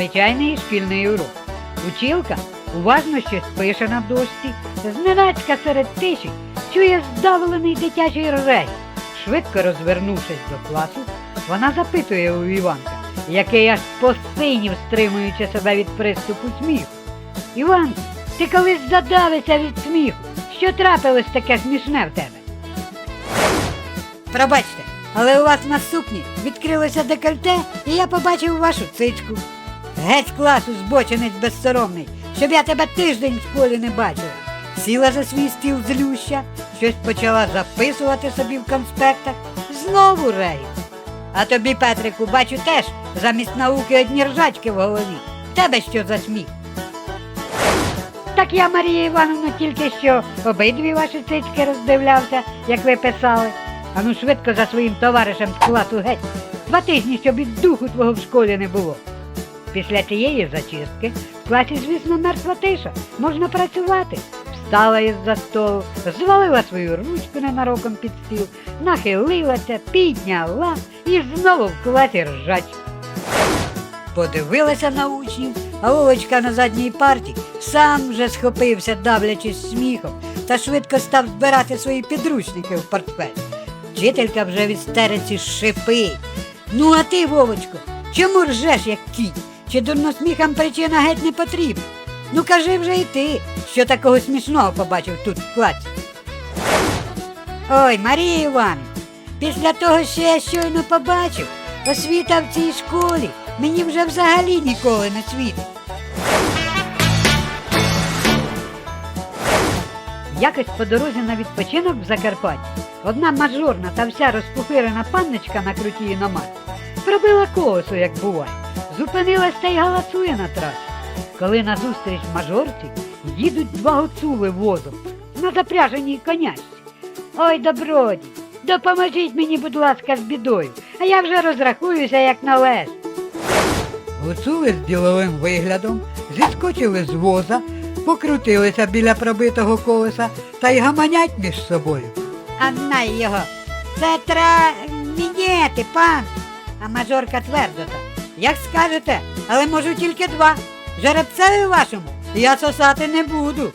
Звичайний шкільний урок. Училка уважно щось пише на дошці, зненацька серед тиші чує здавлений дитячий регіт. Швидко розвернувшись до класу, вона запитує у Іванка, який аж посинів, стримуючи себе від приступу сміху. Іванку, ти колись задавишся від сміху. Що трапилось таке смішне в тебе? Пробачте, але у вас на сукні відкрилося декольте, і я побачив вашу цичку. Геть класу, збочинець безсоромний, щоб я тебе тиждень в школі не бачила. Сіла за свій стіл злюща, щось почала записувати собі в конспектах. Знову рейд. А тобі, Петрику, бачу теж замість науки одні ржачки в голові. Тебе що за сміх? Так я, Марія Івановна, тільки що обидві ваші цицьки роздивлявся, як ви писали. Ану швидко за своїм товаришем з класу геть. Два тижні, щоб і духу твого в школі не було. Після тієї зачистки в класі, звісно, мертва тиша. Можна працювати. Встала із-за столу, звалила свою ручку ненароком під стіл, нахилилася, підняла і знову в класі ржач. Подивилася на учнів, а Вовочка на задній парті сам вже схопився, давлячись сміхом, та швидко став збирати свої підручники в портфель. Вчителька вже в істериці шипить. Ну, а ти, Вовочко, чому ржеш, як кінь? Чи дурносміхам причина геть не потрібна? Ну кажи вже і ти, що такого смішного побачив тут в класі. Ой, Марія Івановна, після того, що я щойно побачив, освіта в цій школі мені вже взагалі ніколи не світить. Якось по дорозі на відпочинок в Закарпатті одна мажорна та вся розпухирена панночка на крутій іномарці пробила колесо, як буває, зупинилась та й галасує на трасі. Коли назустріч мажорці їдуть два гуцули возом на запряженій конячці. Ой, доброді, допоможіть мені, будь ласка, з бідою, а я вже розрахуюся, як належить. Гуцули з діловим виглядом зіскочили з воза, покрутилися біля пробитого колеса та й гаманять між собою. А най його, це треба міняти, пан. А мажорка твердо. Як скажете, але можу тільки два. Жеребцеві вашому я сосати не буду.